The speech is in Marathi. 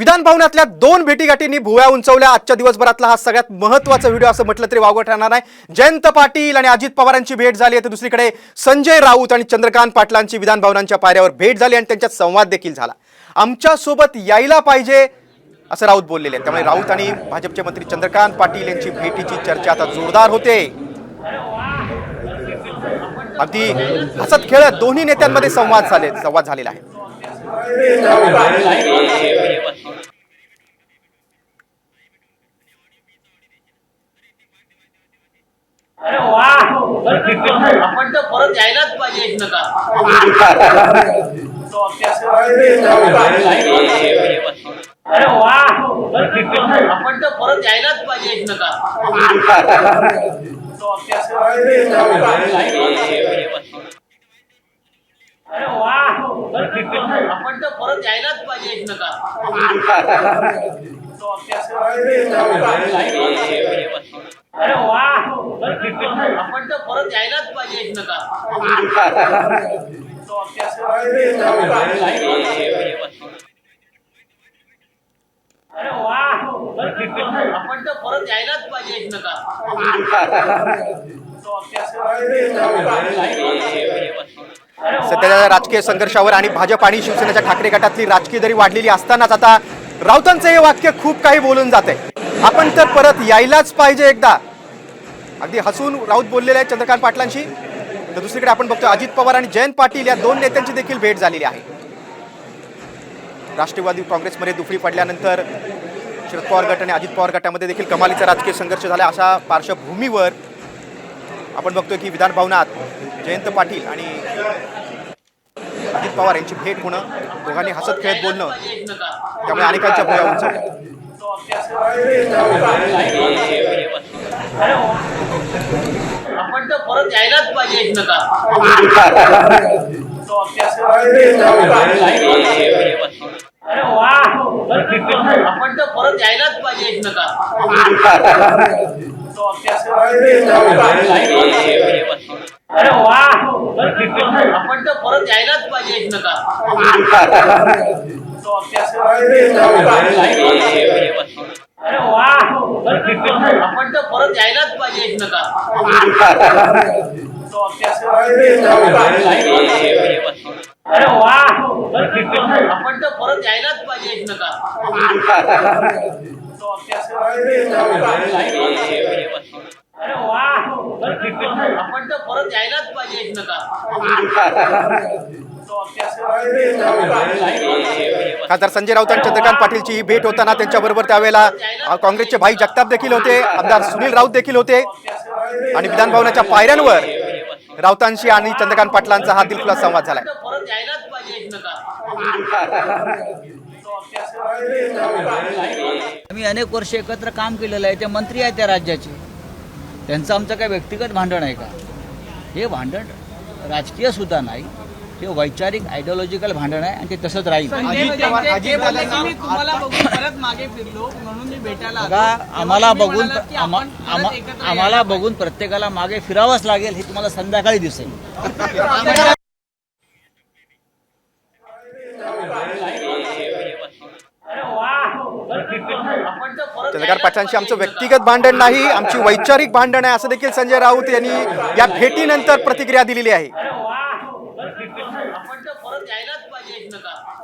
विधान भवनातल्या दोन भेटीगाठींनी भुव्या उंचवल्या. आजच्या दिवसभरातला हा सगळ्यात महत्त्वाचा व्हिडिओ असं म्हटलं तरी वावगं ठरणार नाही. जयंत पाटील आणि अजित पवारांची भेट झाली आहे. तर दुसरीकडे संजय राऊत आणि चंद्रकांत पाटलांची विधान भवनांच्या पायऱ्यावर भेट झाली आणि त्यांच्यात संवाद देखील झाला. आमच्यासोबत यायला पाहिजे असं राऊत बोललेले आहेत. त्यामुळे राऊत आणि भाजपचे मंत्री चंद्रकांत पाटील यांची भेटीची चर्चा आता जोरदार होते. अगदी हसत खेळत दोन्ही नेत्यांमध्ये संवाद झाले संवाद झालेला आहे. अरे वा! आपण तर परत यायलाच पाहिजे एकमेका अरे वा! आपण तर परत यायलाच पाहिजे अरे वा! आपण तर परत यायलाच पाहिजे अरे वा आपण तर परत यायलाच पाहिजे एकमेका अरे वा आपण तर परत यायलाच पाहिजे एकमेका अरे राजकीय संघर्षावर आणि भाजप आणि शिवसेनेच्या ठाकरे गटातली राजकीय दरी वाढलेली असतानाच आता राऊतांचं हे वाक्य खूप काही बोलून जाते. आपण तर परत यायलाच पाहिजे एकदा. अगदी हसून राऊत बोललेले आहेत चंद्रकांत पाटलांशी. तर दुसरीकडे आपण बघतो अजित पवार आणि जयंत पाटील या दोन नेत्यांची देखील भेट झालेली आहे. राष्ट्रवादी काँग्रेसमध्ये दुफळी पडल्यानंतर शरद पवार गट आणि अजित पवार गटामध्ये देखील कमालीचा राजकीय संघर्ष झाला अशा पार्श्वभूमीवर आपण बघतोय की विधान भवनात जयंत पाटील आणि अजित पवार यांची भेट होणं दोघांनी हसत खेळत बोलणं त्यामुळे अनेकांच्या भुया वा. आपण तर परत यायलाच पाहिजे अरे वा आपण तर परत यायलाच पाहिजे एकमेका अरे वा आपण तर परत यायलाच पाहिजे अरे वा आपण तर परत यायलाच पाहिजे अरे वा आपण तर परत यायलाच पाहिजे एकमेका अरे वा. आपण तर परत यायलाच पाहिजे खासदार संजय राऊत आणि चंद्रकांत पाटीलची ही भेट होताना त्यांच्याबरोबर त्यावेळेला काँग्रेसचे भाई जगताप देखील होते आमदार सुनील राऊत देखील होते. आणि विधान भवनाच्या पायऱ्यांवर राऊतांशी आणि चंद्रकांत पाटलांचा हा दिलखुलास संवाद झालाय. आम्ही अनेक वर्ष एकत्र काम केलेलं आहे ते मंत्री आहेत त्या राज्याचे. त्यांचं आमचं काय व्यक्तिगत भांडण आहे का? हे भांडण राजकीय सुद्धा नाही. हे वैचारिक आयडिओलॉजिकल भांडण आहे आणि ते तसंच राहील. अजित पवार अजित बोलले की मी तुम्हाला बघून परत मागे फिरलो म्हणून मी भेटायला आलो. बघा तेव्हा आम्हाला बघून आम्हाला बघून प्रत्येकाला मागे फिरावंच लागेल हे तुम्हाला संध्याकाळी दिसेल. आपण चंद्रकांत पाटलांशी आमचं व्यक्तिगत भांडण नाही आमची वैचारिक भांडण आहे असं देखील संजय राऊत यांनी या भेटीनंतर प्रतिक्रिया दिलेली आहे.